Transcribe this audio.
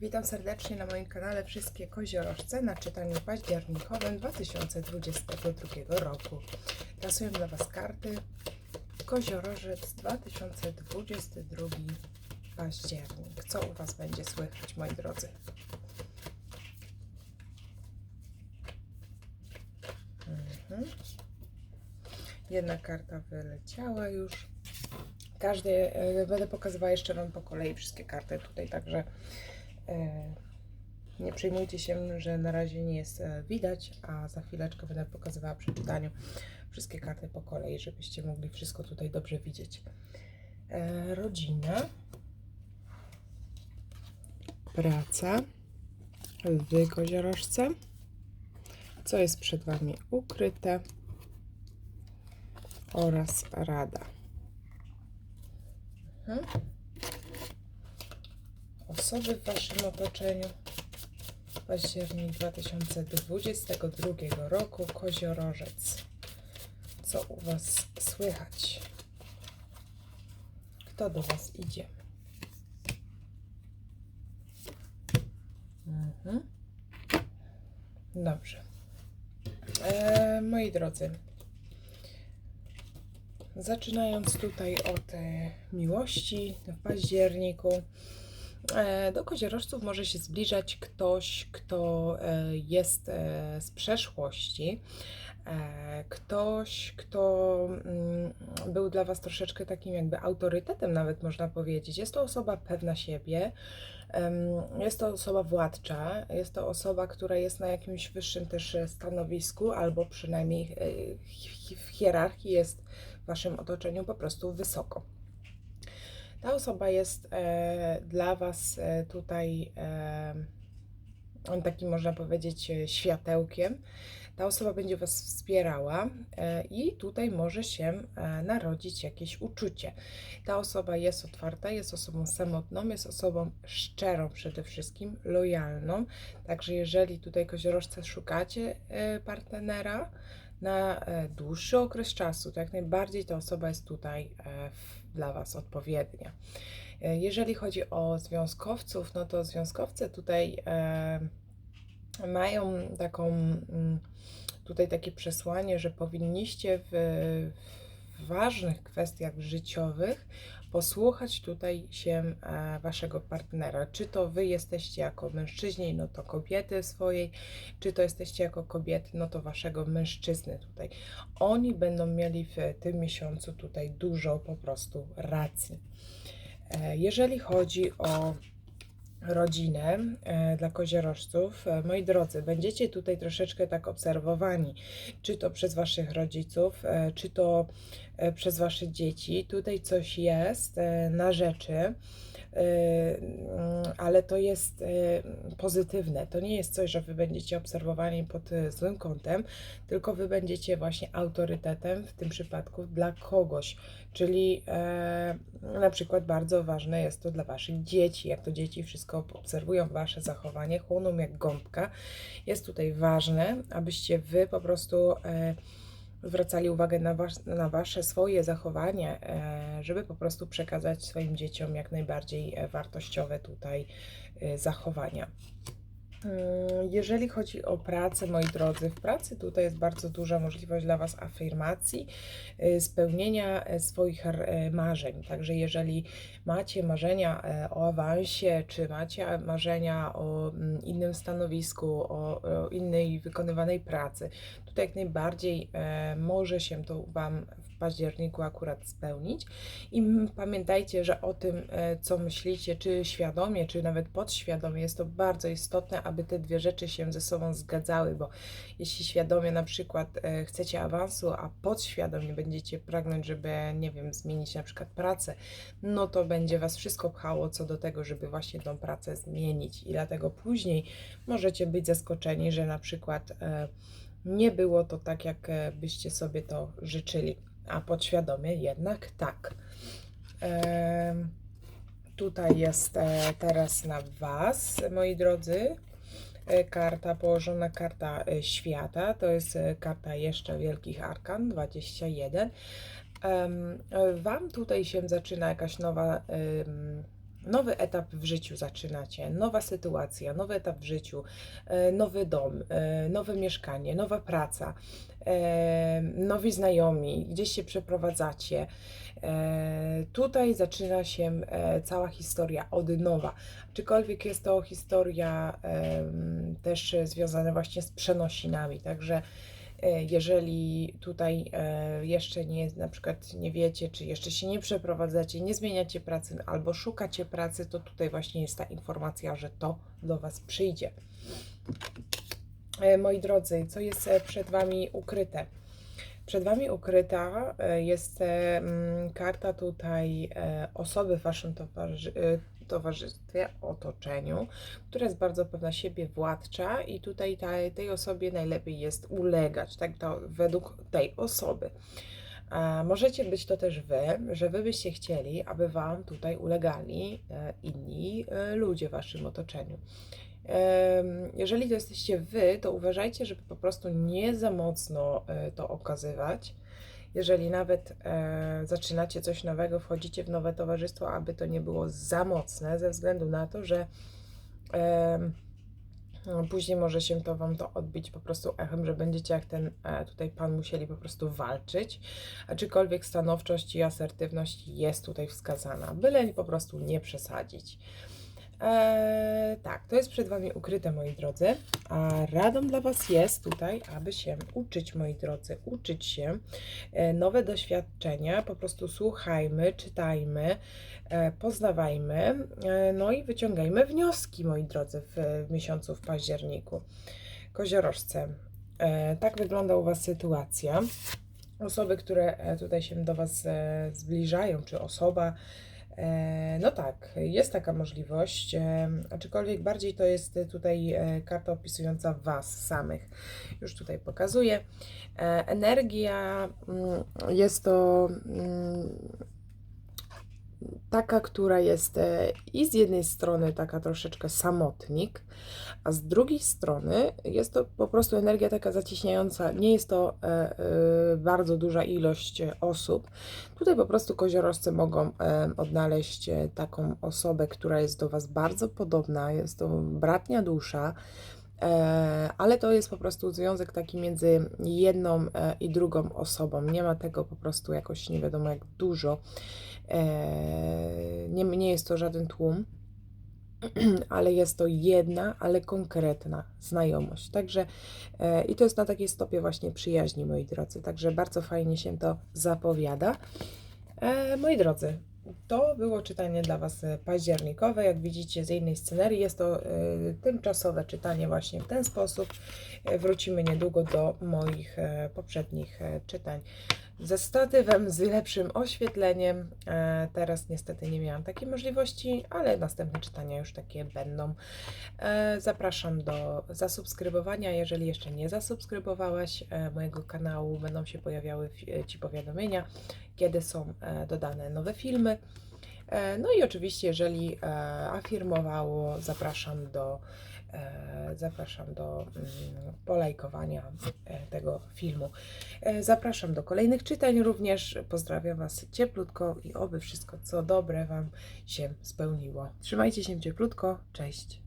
Witam serdecznie na moim kanale Wszystkie Koziorożce na czytaniu październikowym 2022 roku. Trasuję dla Was karty Koziorożec 2022 październik. Co u Was będzie słychać, moi drodzy? Mhm. Jedna karta wyleciała już. Każdy, e, będę pokazywała jeszcze Wam po kolei wszystkie karty tutaj, także nie przejmujcie się, że na razie nie jest e, widać, a za chwileczkę będę pokazywała przy czytaniu wszystkie karty po kolei, żebyście mogli wszystko tutaj dobrze widzieć. E, rodzina, praca w koziorożce, co jest przed Wami ukryte oraz rada. Mhm. Osoby w Waszym otoczeniu. Październik 2022 roku. Koziorożec. Co u Was słychać? Kto do Was idzie? Mhm. Dobrze. E, moi drodzy, Zaczynając tutaj od e, miłości w październiku, do koziorożców może się zbliżać ktoś, kto e, jest e, z przeszłości. E, Ktoś, kto mm, był dla Was troszeczkę takim jakby autorytetem, nawet można powiedzieć. Jest to osoba pewna siebie, jest to osoba władcza, jest to osoba, która jest na jakimś wyższym też e, stanowisku, albo przynajmniej e, w hierarchii jest w Waszym otoczeniu po prostu wysoko. Ta osoba jest e, dla Was e, tutaj e, takim, można powiedzieć, e, światełkiem. Ta osoba będzie Was wspierała e, i tutaj może się narodzić jakieś uczucie. Ta osoba jest otwarta, jest osobą samotną, jest osobą szczerą przede wszystkim, lojalną. Także jeżeli tutaj koziorożce szukacie partnera na dłuższy okres czasu, to jak najbardziej ta osoba jest tutaj w- dla Was odpowiednia. E, Jeżeli chodzi o związkowców, no to związkowcy tutaj e, mają taką mm, tutaj takie przesłanie, że powinniście w, w ważnych kwestiach życiowych posłuchać tutaj się e, waszego partnera. Czy to wy jesteście jako mężczyźni, no to kobiety swojej, czy to jesteście jako kobiety, no to waszego mężczyzny tutaj. Oni będą mieli w tym miesiącu tutaj dużo po prostu racji. E, Jeżeli chodzi o rodzinę e, dla koziorożców, e, moi drodzy, będziecie tutaj troszeczkę tak obserwowani, czy to przez waszych rodziców, e, czy to przez wasze dzieci. Tutaj coś jest na rzeczy, ale to jest e, pozytywne. To nie jest coś, że wy będziecie obserwowani pod e, złym kątem, tylko wy będziecie właśnie autorytetem w tym przypadku dla kogoś. Czyli e, na przykład bardzo ważne jest to dla waszych dzieci. Jak to dzieci wszystko obserwują wasze zachowanie, chłoną jak gąbka. Jest tutaj ważne, abyście wy po prostu e, zwracali uwagę na, was, na wasze swoje zachowanie, e, żeby po prostu przekazać swoim dzieciom jak najbardziej e, wartościowe tutaj e, zachowania. Mm, Jeżeli chodzi o pracę, moi drodzy, w pracy tutaj jest bardzo duża możliwość dla Was afirmacji, spełnienia swoich marzeń. Także jeżeli macie marzenia o awansie, czy macie marzenia o mm, innym stanowisku, o innej wykonywanej pracy, tutaj jak najbardziej e, może się to Wam w październiku akurat spełnić. I pamiętajcie, że o tym, e, co myślicie, czy świadomie, czy nawet podświadomie, jest to bardzo istotne, aby te dwie rzeczy się ze sobą zgadzały, bo jeśli świadomie na przykład e, chcecie awansu, a podświadomie będziecie pragnąć, żeby, nie wiem, zmienić na przykład pracę, no to będzie Was wszystko pchało co do tego, żeby właśnie tą pracę zmienić. I dlatego później możecie być zaskoczeni, że na przykład nie było to tak, jak e, byście sobie to życzyli, a podświadomie jednak tak. Em, Tutaj jest e, teraz na Was, moi drodzy, e, karta położona, karta e, świata. To jest e, karta jeszcze Wielkich Arkan 21. Em, e, Wam tutaj się zaczyna jakaś nowa nowy etap w życiu zaczynacie, nowa sytuacja, nowy etap w życiu, e, nowy dom, e, nowe mieszkanie, nowa praca, e, nowi znajomi, gdzieś się przeprowadzacie. Tutaj zaczyna się cała historia od nowa. Aczkolwiek jest to historia też związana właśnie z przenosinami, także jeżeli tutaj e, jeszcze nie, na przykład nie wiecie, czy jeszcze się nie przeprowadzacie, nie zmieniacie pracy albo szukacie pracy, to tutaj właśnie jest ta informacja, że to do Was przyjdzie. E, Moi drodzy, co jest e, przed Wami ukryte? Przed Wami ukryta e, jest e, mm, karta tutaj e, osoby w Waszym e, towarzystwie, otoczeniu, która jest bardzo pewna siebie, władcza i tutaj tej, tej osobie najlepiej jest ulegać, tak to według tej osoby. Możecie być to też Wy, że Wy byście chcieli, aby Wam tutaj ulegali e, inni e, ludzie w Waszym otoczeniu. Jeżeli to jesteście Wy, to uważajcie, żeby po prostu nie za mocno e, to okazywać. Jeżeli nawet e, zaczynacie coś nowego, wchodzicie w nowe towarzystwo, aby to nie było za mocne, ze względu na to, że no, później może się to Wam to odbić po prostu echem, że będziecie jak ten e, tutaj Pan musieli po prostu walczyć. Aczkolwiek stanowczość i asertywność jest tutaj wskazana, byle po prostu nie przesadzić. Eee, tak, to jest przed Wami ukryte, moi drodzy. A radą dla Was jest tutaj, aby się uczyć, moi drodzy, uczyć się e, nowe doświadczenia. Po prostu słuchajmy, czytajmy, e, poznawajmy, e, no i wyciągajmy wnioski, moi drodzy, w, w miesiącu, w październiku. Koziorożce, e, tak wygląda u Was sytuacja. Osoby, które e, tutaj się do Was e, zbliżają, czy osoba, No tak, jest taka możliwość, e, aczkolwiek bardziej to jest tutaj e, karta opisująca Was samych. Już tutaj pokazuję. E, Energia mm, jest to mm, taka, która jest e, i z jednej strony taka troszeczkę samotnik, a z drugiej strony jest to po prostu energia taka zacieśniająca. Nie jest to e, e, bardzo duża ilość osób. Tutaj po prostu koziorożce mogą odnaleźć taką osobę, która jest do Was bardzo podobna, jest to bratnia dusza. Ale to jest po prostu związek taki między jedną i drugą osobą. Nie ma tego po prostu jakoś nie wiadomo jak dużo. E, Nie, nie jest to żaden tłum, ale jest to jedna, ale konkretna znajomość. Także e, i to jest na takiej stopie właśnie przyjaźni, moi drodzy. Także bardzo fajnie się to zapowiada. E, moi drodzy, to było czytanie dla Was październikowe. Jak widzicie z innej scenerii, jest to tymczasowe czytanie właśnie w ten sposób. Wrócimy niedługo do moich poprzednich czytań ze statywem, z lepszym oświetleniem. E, teraz niestety nie miałam takiej możliwości, ale następne czytania już takie będą. E, zapraszam do zasubskrybowania. Jeżeli jeszcze nie zasubskrybowałaś e, mojego kanału, będą się pojawiały Ci powiadomienia, kiedy są dodane nowe filmy. E, No i oczywiście, jeżeli e, afirmowało, zapraszam do, e, zapraszam do mm, polajkowania tego filmu. Zapraszam do kolejnych czytań również. Pozdrawiam Was cieplutko i oby wszystko co dobre Wam się spełniło. Trzymajcie się cieplutko. Cześć.